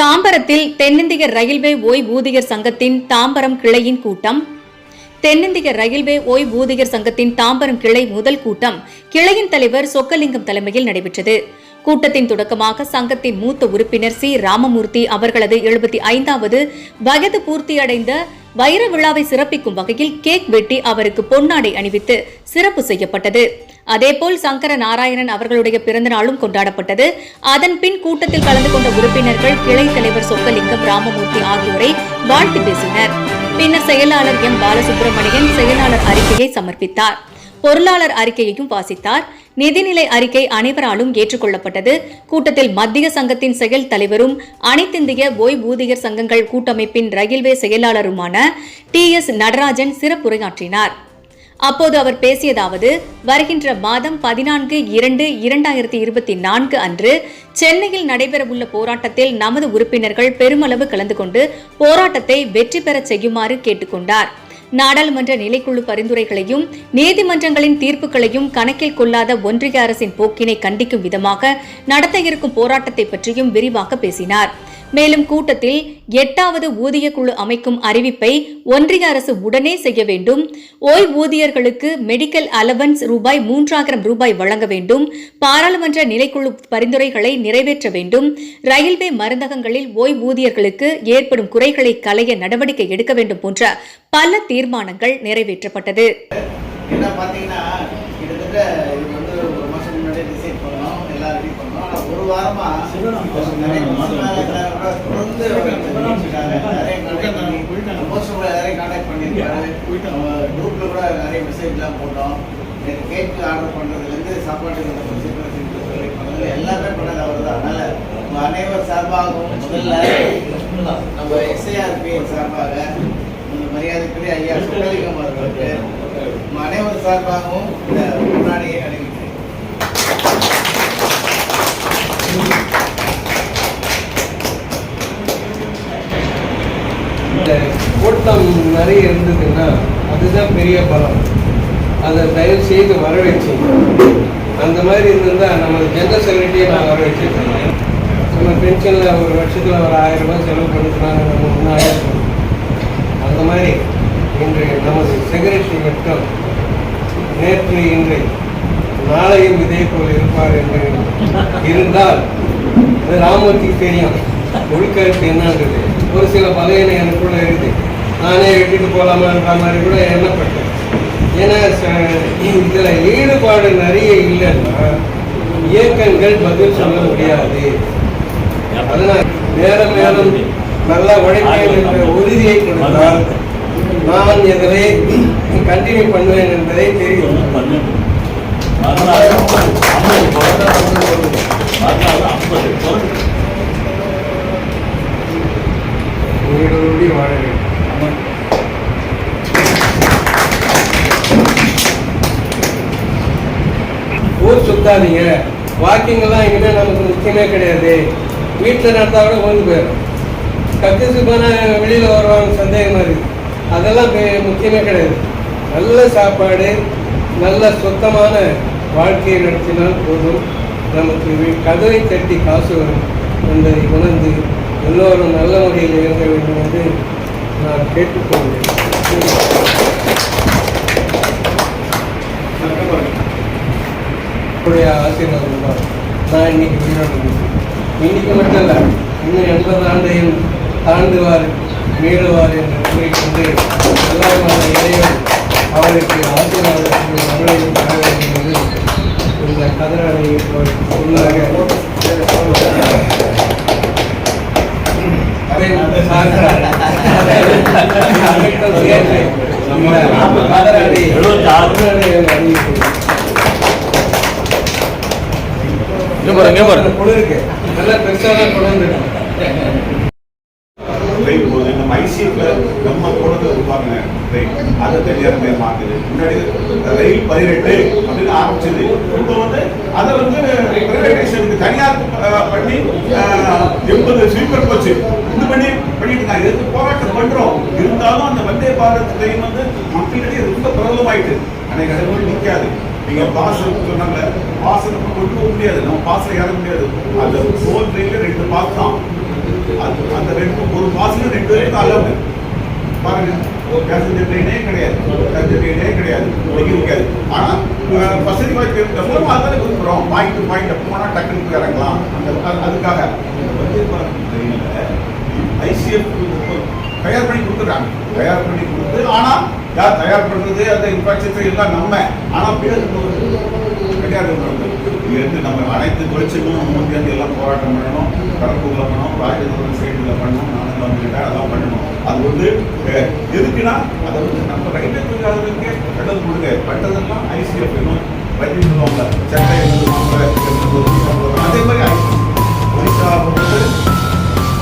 தாம்பரத்தில் தென்னிந்திய ரயில்வே ஓய்வூதியர் சங்கத்தின் தாம்பரம் கிளையின் கூட்டம். தென்னிந்திய ரயில்வே ஓய்வூதியர் சங்கத்தின் தாம்பரம் கிளை முதல் கூட்டம் கிளையின் தலைவர் சொக்கலிங்கம் தலைமையில் நடைபெற்றது. கூட்டத்தின் தொடக்கமாக சங்கத்தின் மூத்த உறுப்பினர் சி. ராமமூர்த்தி அவர்களது எழுபத்தி ஐந்தாவது வயது பூர்த்தியடைந்த வைர விழாவை சிறப்பிக்கும் வகையில் கேக் வெட்டி அவருக்கு பொன்னாடை அணிவித்து சிறப்பு செய்யப்பட்டது. அதேபோல் சங்கர நாராயணன் அவர்களுடைய பிறந்த நாளும் கொண்டாடப்பட்டது. அதன் பின் கூட்டத்தில் கலந்து கொண்ட உறுப்பினர்கள் கிளை தலைவர் சொக்கலிங்கம் ராமமூர்த்தி ஆகியோரை வாழ்த்து பேசினர். பின்னர் செயலாளர் எம். பாலசுப்ரமணியன் செயலாளர் அறிக்கையை சமர்ப்பித்தார். பொருளாளர் அறிக்கையையும் வாசித்தார். நிதிநிலை அறிக்கை அனைவராலும் ஏற்றுக்கொள்ளப்பட்டது. கூட்டத்தில் மத்திய சங்கத்தின் செயல் தலைவரும் அனைத்திந்திய ஓய்வூதியர் சங்கங்கள் கூட்டமைப்பின் ரயில்வே செயலாளருமான டி. எஸ். நடராஜன் சிறப்புரையாற்றினார். அப்போது அவர் பேசியதாவது வருகின்ற மாதம் பதினான்கு இரண்டு இரண்டாயிரத்தி இருபத்தி நான்கு அன்று சென்னையில் நடைபெறவுள்ள போராட்டத்தில் நமது உறுப்பினர்கள் பெருமளவு கலந்து கொண்டு போராட்டத்தை வெற்றி பெறச் செய்யுமாறு கேட்டுக்கொண்டார். நாடாளுமன்ற நிலைக்குழு பரிந்துரைகளையும் நீதிமன்றங்களின் தீர்ப்புகளையும் கணக்கில் கொள்ளாத ஒன்றிய அரசின் போக்கினை கண்டிக்கும் விதமாக நடத்த இருக்கும் போராட்டத்தை பற்றியும் விரிவாக பேசினார். மேலும் கூட்டத்தில் எட்டாவது ஊதிய குழு அமைக்கும் அறிவிப்பை ஒன்றிய அரசு உடனே செய்ய வேண்டும். ஓய்வூதியர்களுக்கு மெடிக்கல் அலவன்ஸ் ரூபாய் மூன்றாயிரம் ரூபாய் வழங்க வேண்டும். பாராளுமன்ற நிலைக்குழு பரிந்துரைகளை நிறைவேற்ற வேண்டும். ரயில்வே மருந்தகங்களில் ஓய்வூதியர்களுக்கு ஏற்படும் குறைகளை களைய நடவடிக்கை எடுக்க வேண்டும் போன்ற பல தீர்மானங்கள் நிறைவேற்றப்பட்டது என்ன பார்த்தீங்கன்னா கிட்டத்தட்ட இது வந்து ஒரு மாசம் முன்னாடியே டிசைட் பண்ணோம் எல்லாம் ரெடி பண்ணோம் ஆனால் ஒரு வாரமா? நிறைய தொடர்ந்து மோஸ்ட் நிறைய கான்டாக்ட் பண்ணியிருக்காரு குரூப்ல கூட நிறைய மெசேஜ்லாம் போட்டோம் எனக்கு கேக் ஆர்டர் பண்ணுறதுலேருந்து சாப்பாட்டுக்கு எல்லாமே பண்ணது அவர் தான் அதனால உங்க அனைவர் சார்பாகவும் முதல்ல நம்ம எஸ்ஐஆர்பி சார்பாக மரியாதைக்குரிய ஐயா சுக்கலிங்கம் அவர்களுக்கு அனைவர் சார்பாகவும் இந்த முன்னாடியே அறிவிக்கிறேன் கூட்டம் நிறைய இருந்ததுன்னா அதுதான் பெரிய பலம். அதை தயவு செய்து வரவேச்சு அந்த மாதிரி இருந்திருந்தால் நம்ம ஜென்ரல் செக்ரட்டரியை நான் வரவேச்சிருக்கேன் நம்ம பென்ஷனில் ஒரு வருஷத்தில் ஒரு ஆயிரம் ரூபாய் செலவு பண்ணிக்கலாம் நம்ம ஒன்றும் ஆயிரம் அந்த மாதிரி இன்று நமது செக்ரட்டரி மட்டும் நேற்று இன்று நாளையும் இதே போல் இருப்பார் என்று இருந்தால் அது ராமூர்த்திக்கு தெரியும். உள்கருத்து என்னன்றது ஒரு சில பகையினை எனக்குள்ள இருக்குது நானே விட்டுட்டு போகலாமான்ற மாதிரி கூட எண்ணப்பட்டேன் ஏன்னா ச- ஈடுபாடு நிறைய இல்லைன்னா இயக்கங்கள் பதில் சொல்ல முடியாது அதனால் மேலும் மேலும் நல்லா உழைப்பேன் என்ற உறுதியை கொடுத்தால் நான் இதனை கண்டினியூ பண்ணுவேன் என்பதை தெரியும் உயிரோடி வாழ வேண்டும். ஊர் சுத்தாதீங்க. வாக்கிங் எல்லாம் இனிமேல் நமக்கு முக்கியமே கிடையாது. வீட்டில் நடத்தா கூட ஓய்ந்து போயிடும். கத்திசு போனால் வெளியில் வருவாங்க சந்தேகமாக இருக்குது அதெல்லாம் முக்கியமே கிடையாது. நல்ல சாப்பாடு நல்ல சுத்தமான வாழ்க்கையை நடத்தினால் போதும். நமக்கு கதவை தட்டி காசு வரும் என்பதை உணர்ந்து எல்லோரும் நல்ல முறையில் இயங்க வேண்டும் என்று நான் கேட்டுக்கொள்கிறேன். ஆசீர்வாதம் தான் நான் இன்னைக்கு உயிரோடு இன்னைக்கு மட்டும் இல்லை இன்னும் எண்பது ஆண்டையும் தாண்டுவார் மீளுவார் என்று கூறிக்கொண்டு எல்லாம் அந்த இறைவன் அவருக்கு ஆசீர்வாதத்தின் மகளையும் தர வேண்டும் என்று இந்த கதிரனை உள்ளாக பாரு, பாரு. குழு இருக்கு. நல்லா ட்ரெயின் போகுது நம்ம ஐசிஎஃப்ல நம்ம கொண்டு இருப்பாங்க அதை தெரியாத மாத்துது. முன்னாடி ரயில் பதினெட்டு அப்படின்னு ஆரம்பிச்சது. இப்போ வந்து அதை வந்து பிரைவேடைசேஷனுக்கு தனியார் பண்ணி எண்பது ஸ்லீப்பர் போச்சு. இது பண்ணி பண்ணிட்டு இருக்காங்க. இதுக்கு போராட்டம் பண்றோம். இருந்தாலும் அந்த வந்தே பாரத் ட்ரெயின் வந்து மக்களிடையே ரொம்ப பிரபலமாயிட்டு. அன்னைக்கு நிற்காது. நீங்க பாஸ் சொன்னாங்க பாஸ் நம்ம கொண்டு போக முடியாது. நம்ம பாஸ்ல ஏற முடியாது. அந்த ஃபோர் ட்ரெயின்ல ரெண்டு பாஸ் தான். அது அந்த ரெண்டு ஒரு மாசம் ரெண்டு பேருக்கு அலவுடு பாருங்க. பேசஞ்சர் ட்ரெயினே கிடையாது. பேசஞ்சர் ட்ரெயினே கிடையாது. ஒதுக்கி இருக்காது. ஆனா வசதி வாய்ப்பு இருக்கிறவங்க அதானே விரும்புகிறோம் பாயிண்ட் டு பாயிண்ட் போனால் டக்குனு போய் இறங்கலாம். அந்த அதுக்காக. ட்ரெயினில் ஐசிஎஃப் தயார் பண்ணி கொடுத்துருக்காங்க தயார் பண்ணி கொடுத்து ஆனா யார் தயார் பண்ணுறது அந்த இன்ஃப்ராஸ்ட்ரக்சர் எல்லாம் நம்ம. ஆனால் பேர் கிடையாது இருந்து நம்ம அனைத்து தொழிற்சங்களும் நம்ம வந்து வந்து எல்லாம் போராட்டம் பண்ணணும் கடற்கூரில் பண்ணணும் ராஜதந்திரம் சைடில் பண்ணணும் நானும் வந்துக்கிட்ட அதெல்லாம் பண்ணணும். அது வந்து எதுக்குன்னா அதை வந்து நம்ம ரயில்வே தொழிலாளர்களுக்கே கடல் கொடுங்க. பட்டதெல்லாம் ஐசிஎஃப் வேணும் ரயில் சொல்லுவாங்க. சட்டை எழுதுவாங்க அதே மாதிரி ஐசிஎஃப் ஒரிசா வந்து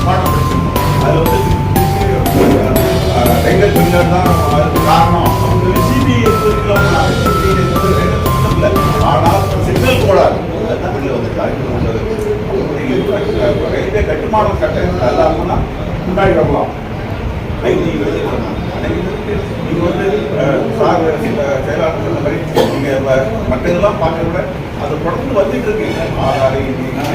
பாடம் படிச்சிருக்கோம். அதில் வந்து செங்கல் பின்னர் தான் அதுக்கு காரணம். சிபிஐ ஆனால் சிக்னல் கோளாறு அதுதான் வெளில வந்துச்சு அதுக்கு வந்தது ரயில்வே கட்டுமானம் சட்டம் நல்லா இருக்கும்னா முன்னாடி வரலாம். ஐடி வந்து சார் செயலாளர் சொன்ன மாதிரி நீங்கள் வ- பார்க்க விட அது தொடர்ந்து வந்துட்டு இருக்கு. ஆதார் இந்தினா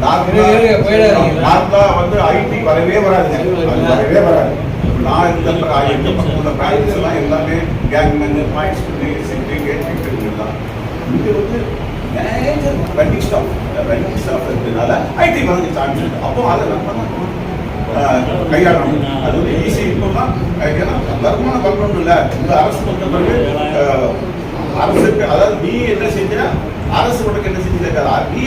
நீங்க இருங்க, இருங்க, போயிடாதீங்க. நார்மலா வந்து ஐடி வரவே வராதுங்க வரவே வராது. நான் இந்த உள்ள பிரான்ச்சஸ் எல்லாம் எல்லாமே கேங்மேன் பாயிண்ட்ஸ் செக்ரட்டரி எல்லாம் இங்க வந்து major running staff running staff இருக்கிறதுனால ஐடி வந்து சான்ஸ் இருக்கு. அப்போ அதை நம்ம கையாளணும். அது வந்து ஈஸி இப்போலாம் ஏன்னா வருமானம் வரணும் இல்லை. இந்த அரசு வந்த பிறகு அரசுக்கு அதாவது நீ என்ன செஞ்சா அரசு உனக்கு என்ன செஞ்சு நீ